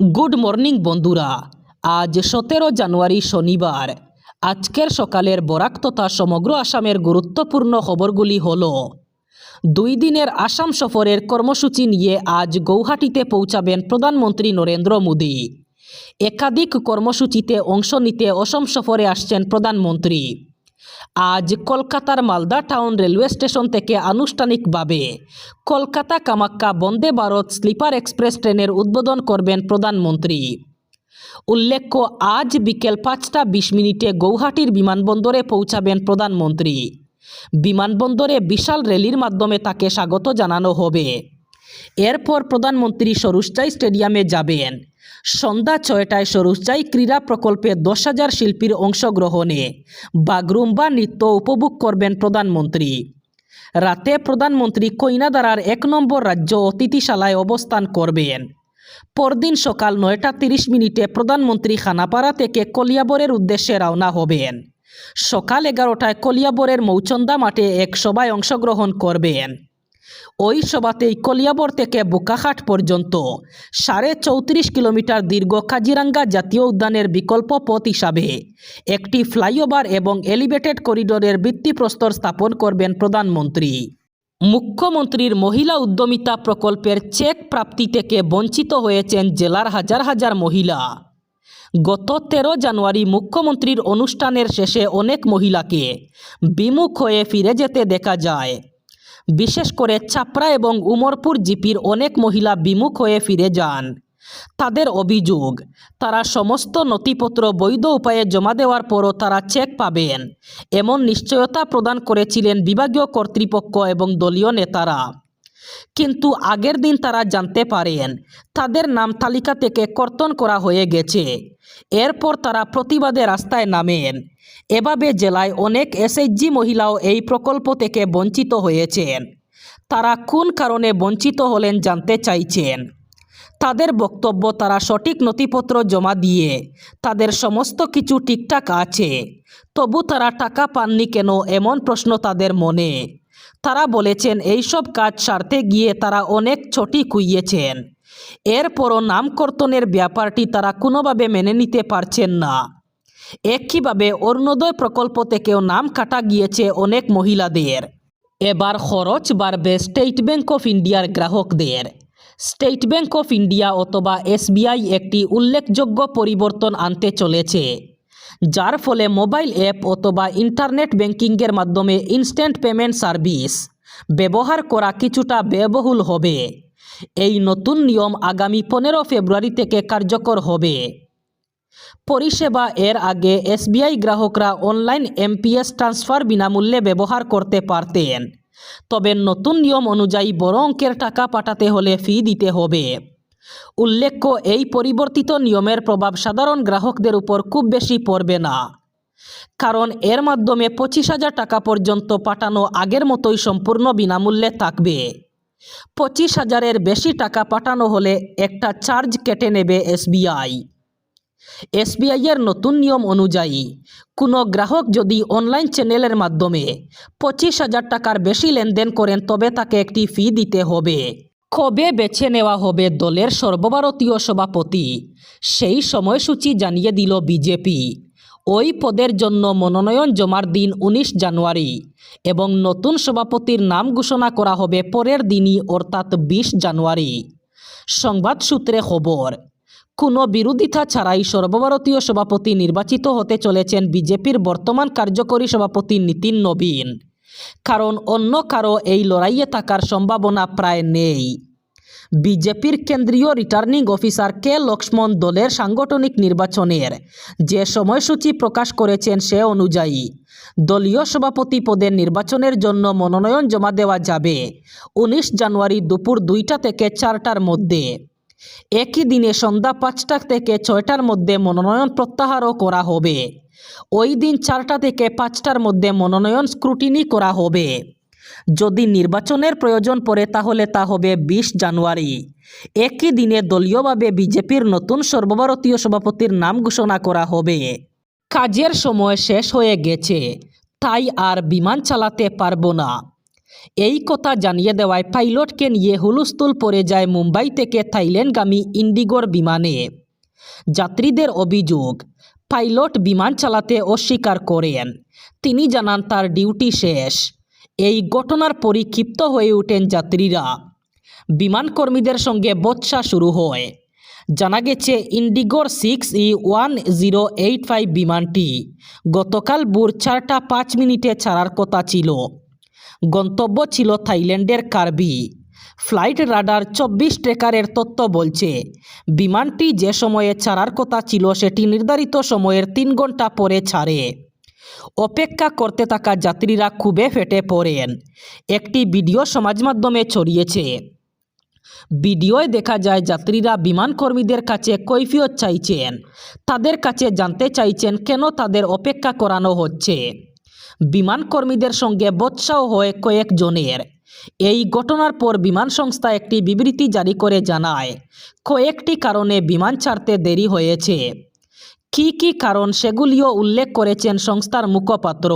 Good morning বন্ধুরা। আজ সতেরো জানুয়ারি শনিবার। আজকের সকালের বরাক তথা সমগ্র আসামের গুরুত্বপূর্ণ খবরগুলি হল, দুই দিনের আসাম সফরের কর্মসূচি নিয়ে আজ গৌহাটিতে পৌঁছাবেন প্রধানমন্ত্রী নরেন্দ্র মোদী। একাধিক কর্মসূচিতে অংশ নিতে অসম সফরে আসছেন প্রধানমন্ত্রী। আজ কলকাতার মালদা টাউন রেলওয়ে স্টেশন থেকে আনুষ্ঠানিকভাবে কলকাতা কামাক্কা বন্দে ভারত স্লিপার এক্সপ্রেস ট্রেনের উদ্বোধন করবেন প্রধানমন্ত্রী। উল্লেখ্য, আজ বিকেল পাঁচটা বিশ মিনিটে গৌহাটির বিমানবন্দরে পৌঁছাবেন প্রধানমন্ত্রী। বিমানবন্দরে বিশাল র্যালির মাধ্যমে তাকে স্বাগত জানানো হবে। এরপর প্রধানমন্ত্রী সরুসজাই স্টেডিয়ামে যাবেন। সন্ধ্যা ছয়টায় সরুসজাই ক্রীড়া প্রকল্পে দশ হাজার শিল্পীর অংশগ্রহণে। বাগরুম্বা নৃত্য উপভোগ করবেন প্রধানমন্ত্রী। রাতে প্রধানমন্ত্রী কইনাদারার এক নম্বর রাজ্য অতিথিশালায় অবস্থান করবেন। পরদিন সকাল নয়টা তিরিশ মিনিটে প্রধানমন্ত্রী খানাপাড়া থেকে কলিয়াবরের উদ্দেশ্যে রওনা হবেন। সকাল এগারোটায় কলিয়াবরের মৌচন্দা মাঠে এক সভায় অংশগ্রহণ করবেন। ওই সভাতেই কলিয়াবর থেকে বোকাখাট পর্যন্ত সাড়ে চৌত্রিশ কিলোমিটার দীর্ঘ কাজিরাঙ্গা জাতীয় উদ্যানের বিকল্প পথ হিসাবে একটি ফ্লাইওভার এবং এলিভেটেড করিডোরের ভিত্তিপ্রস্তর স্থাপন করবেন প্রধানমন্ত্রী। মুখ্যমন্ত্রীর মহিলা উদ্যমিতা প্রকল্পের চেক প্রাপ্তি থেকে বঞ্চিত হয়েছেন জেলার হাজার হাজার মহিলা। গত তেরো জানুয়ারি মুখ্যমন্ত্রীর অনুষ্ঠানের শেষে অনেক মহিলাকে বিমুখ হয়ে ফিরে যেতে দেখা যায়। বিশেষ করে চাপড়া এবং উমরপুর জিপির অনেক মহিলা বিমুখ হয়ে ফিরে যান। তাদের অভিযোগ, তারা সমস্ত নথিপত্র বৈধ উপায়ে জমা দেওয়ার পরও তারা চেক পাবেন, এমন নিশ্চয়তা প্রদান করেছিলেন বিভাগীয় কর্তৃপক্ষ এবং দলীয় নেতারা। কিন্তু আগের দিন তারা জানতে পারেন, তাদের নাম তালিকা থেকে কর্তন করা হয়ে গেছে। এরপর তারা প্রতিবাদে রাস্তায় নামেন। এভাবে জেলায় অনেক এসএইচজি মহিলাও এই প্রকল্প থেকে বঞ্চিত হয়েছেন। তারা কোন কারণে বঞ্চিত হলেন জানতে চাইছেন। তাদের বক্তব্য তারা সঠিক নথিপত্র জমা দিয়ে তাদের সমস্ত কিছু ঠিকঠাক আছে। তবু তারা টাকা পাননি কেন এমন প্রশ্ন তাদের মনে। তারা বলেছেন, এইসব কাজ সারতে গিয়ে তারা অনেক ছটি কুইয়েছেন এরপরও নামকর্তনের ব্যাপারটি তারা কোনোভাবে মেনে নিতে পারছেন না। একইভাবে অরুণোদয় প্রকল্প থেকেও নাম কাটা গিয়েছে অনেক মহিলাদের। এবার খরচ বাড়বে স্টেট ব্যাংক অফ ইন্ডিয়ার গ্রাহকদের। State Bank of India SBI SBI একটি উল্লেখযোগ্য পরিবর্তন আনতে চলেছে। যার ফলে মোবাইল অ্যাপ অথবা ইন্টারনেট ব্যাংকিংয়ের মাধ্যমে ইনস্ট্যান্ট পেমেন্ট সার্ভিস ব্যবহার করা কিছুটা ব্যয়বহুল হবে। এই নতুন নিয়ম আগামী পনেরো ফেব্রুয়ারি থেকে কার্যকর হবে। পরিষেবা এর আগে এসবিআই গ্রাহকরা অনলাইন এমপিএস ট্রান্সফার বিনামূল্যে ব্যবহার করতে পারতেন। তবে নতুন নিয়ম অনুযায়ী বড় অঙ্কের টাকা পাঠাতে হলে ফি দিতে হবে। উল্লেখ্য, এই পরিবর্তিত নিয়মের প্রভাব সাধারণ গ্রাহকদের উপর খুব বেশি পড়বে না। কারণ এর মাধ্যমে পঁচিশ হাজার টাকা পর্যন্ত পাঠানো আগের মতোই সম্পূর্ণ বিনামূল্যে থাকবে। পঁচিশ হাজারের বেশি টাকা পাঠানো হলে একটা চার্জ কেটে নেবে এসবিআই। এসবিআইয়ের নতুন নিয়ম অনুযায়ী, কোনো গ্রাহক যদি অনলাইন চ্যানেলের মাধ্যমে পঁচিশ হাজার টাকার বেশি লেনদেন করেন তবে তাকে একটি ফি দিতে হবে। কবে বেছে নেওয়া হবে দলের সর্বভারতীয় সভাপতি? সেই সময়সূচি জানিয়ে দিল বিজেপি। ওই পদের জন্য মনোনয়ন জমার দিন উনিশ জানুয়ারি এবং নতুন সভাপতির নাম ঘোষণা করা হবে পরের দিনই অর্থাৎ বিশ জানুয়ারি। সংবাদ সূত্রে খবর, কোনো বিরোধিতা ছাড়াই সর্বভারতীয় সভাপতি নির্বাচিত হতে চলেছেন বিজেপির বর্তমান কার্যকরী সভাপতি নীতিন নবীন। কারণ অন্য কারও এই লড়াইয়ে থাকার সম্ভাবনা প্রায় নেই। বিজেপির কেন্দ্রীয় রিটার্নিং অফিসার কে লক্ষ্মণ দলের সাংগঠনিক নির্বাচনের যে সময়সূচি প্রকাশ করেছেন সে অনুযায়ী দলীয় সভাপতি পদের নির্বাচনের জন্য মনোনয়ন জমা দেওয়া যাবে উনিশ জানুয়ারি দুপুর দুইটা থেকে চারটার মধ্যে। একই দিনে সন্ধ্যা পাঁচটা থেকে ছয়টার মধ্যে মনোনয়ন প্রত্যাহারও করা হবে। ওই দিন চারটা থেকে পাঁচটার মধ্যে মনোনয়ন স্ক্রুটিনি করা হবে। যদি নির্বাচনের প্রয়োজন পড়ে তাহলে তা হবে বিশ জানুয়ারি। একই দিনে দলীয়ভাবে বিজেপির নতুন সর্বভারতীয় সভাপতির নাম ঘোষণা করা হবে। কাজের সময় শেষ হয়ে গেছে, তাই আর বিমান চালাতে পারব না। এই কথা জানিয়ে দেওয়ায় পাইলটকে নিয়ে হুলস্থুল পড়ে যায় মুম্বাই থেকে থাইল্যান্ডগামী ইন্ডিগোর বিমানে। যাত্রীদের অভিযোগ, পাইলট বিমান চালাতে অস্বীকার করেন। তিনি জানান তার ডিউটি শেষ। এই ঘটনার পরিক্ষিপ্ত হয়ে ওঠেন যাত্রীরা। বিমান কর্মীদের সঙ্গে বৎসা শুরু হয়। জানা গেছে, ইন্ডিগোর six E one zero eight five বিমানটি গতকাল ভোর চারটা পাঁচ মিনিটে ছাড়ার কথা ছিল। গন্তব্য ছিল থাইল্যান্ডের কার্বি। ফ্লাইট রাডার চব্বিশ ট্রেকারের তথ্য বলছে, বিমানটি যে সময়ে ছাড়ার কথা ছিল, সেটি নির্ধারিত সময়ের তিন ঘণ্টা পরে ছাড়ে। অপেক্ষা করতে থাকা যাত্রীরা খুবই ফেটে পড়েন। একটি ভিডিও সমাজ মাধ্যমে ছড়িয়েছে। ভিডিওয় দেখা যায়, যাত্রীরা বিমান কর্মীদের কাছে কৈফিয়ত চাইছেন। তাদের কাছে জানতে চাইছেন কেন তাদের অপেক্ষা করানো হচ্ছে। বিমান কর্মীদের সঙ্গে বৎসাও হয় কয়েকজনের। এই ঘটনার পর বিমান সংস্থা একটি বিবৃতি জারি করে জানায়, কয়েকটি কারণে বিমান ছাড়তে দেরি হয়েছে। কী কী কারণ সেগুলিও উল্লেখ করেছেন সংস্থার মুখপাত্র।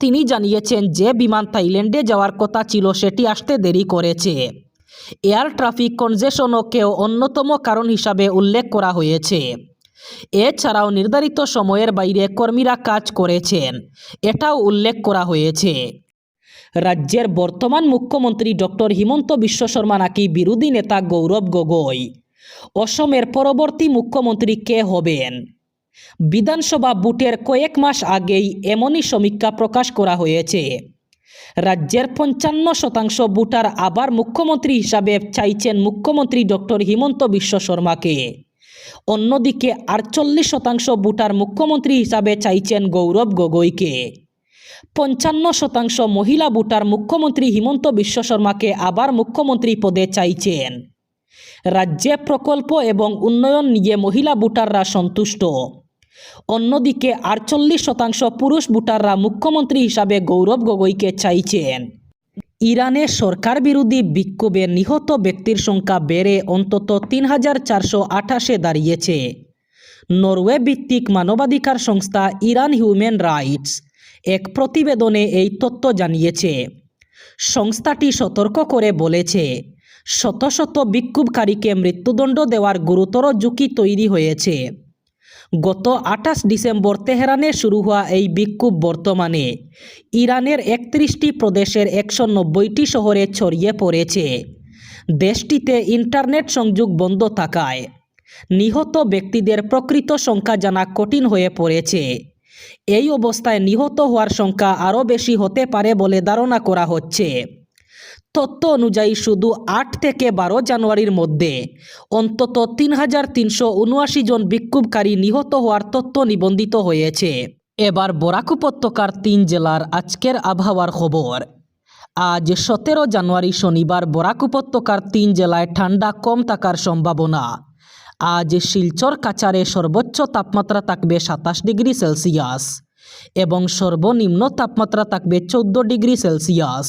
তিনি জানিয়েছেন যে বিমান থাইল্যান্ডে যাওয়ার কথা ছিল, সেটি আসতে দেরি করেছে। এয়ার ট্রাফিক কনজেশনকেও অন্যতম কারণ হিসাবে উল্লেখ করা হয়েছে। এছাড়াও নির্ধারিত সময়ের বাইরে কর্মীরা কাজ করেছেন, এটাও উল্লেখ করা হয়েছে। রাজ্যের বর্তমান মুখ্যমন্ত্রী ডক্টর হিমন্ত বিশ্ব শর্মা নাকি বিরোধী নেতা গৌরব গগৈ। অসমের পরবর্তী মুখ্যমন্ত্রী কে হবেন? বিধানসভা বুটের কয়েক মাস আগেই এমনই সমীক্ষা প্রকাশ করা হয়েছে। রাজ্যের পঞ্চান্ন শতাংশ ভোটার আবার মুখ্যমন্ত্রী হিসাবে চাইছেন মুখ্যমন্ত্রী ডক্টর হিমন্ত বিশ্ব শর্মাকে। অন্যদিকে আটচল্লিশ শতাংশ ভোটার মুখ্যমন্ত্রী হিসাবে চাইছেন গৌরব গগৈকে। পঞ্চান্ন শতাংশ মহিলা ভোটার মুখ্যমন্ত্রী হিমন্ত বিশ্ব শর্মাকে আবার মুখ্যমন্ত্রী পদে চাইছেন। রাজ্যে প্রকল্প এবং উন্নয়ন নিয়ে মহিলা ভোটাররা সন্তুষ্ট। অন্যদিকে আটচল্লিশ শতাংশ পুরুষ ভোটাররা মুখ্যমন্ত্রী হিসাবে গৌরব গগৈকে চাইছেন। ইরানের সরকার বিরোধী বিক্ষোভে নিহত ব্যক্তির সংখ্যা বেড়ে অন্তত তিন হাজার চারশো আঠাশে দাঁড়িয়েছে। নরওয়ে ভিত্তিক মানবাধিকার সংস্থা ইরান হিউম্যান রাইটস এক প্রতিবেদনে এই তথ্য জানিয়েছে। সংস্থাটি সতর্ক করে বলেছে, শত শত বিক্ষোভকারীকে মৃত্যুদণ্ড দেওয়ার গুরুতর ঝুঁকি তৈরি হয়েছে। গত আঠাশ ডিসেম্বর তেহরানে শুরু হওয়া এই বিক্ষোভ বর্তমানে। ইরানের একত্রিশটি প্রদেশের একশো নব্বইটি শহরে ছড়িয়ে পড়েছে। দেশটিতে ইন্টারনেট সংযোগ বন্ধ থাকায় নিহত ব্যক্তিদের প্রকৃত সংখ্যা জানা কঠিন হয়ে পড়েছে। এই অবস্থায় নিহত হওয়ার সংখ্যা আরও বেশি হতে পারে বলে ধারণা করা হচ্ছে। তথ্য অনুযায়ী শুধু আট থেকে বারো জানুয়ারির মধ্যে। অন্তত তিন হাজার তিনশো উনআশি জন বিক্ষোভকারী নিহত হওয়ার তথ্য নিবন্ধিত হয়েছে। এবার বরাক উপত্যকার তিন জেলার আজকের আবহাওয়ার খবর। আজ সতেরো জানুয়ারি শনিবার বরাক উপত্যকার তিন জেলায় ঠান্ডা কম থাকার সম্ভাবনা। আজ শিলচর কাচারে সর্বোচ্চ তাপমাত্রা থাকবে সাতাশ ডিগ্রি সেলসিয়াস এবং সর্বনিম্ন তাপমাত্রা থাকবে চৌদ্দ ডিগ্রি সেলসিয়াস।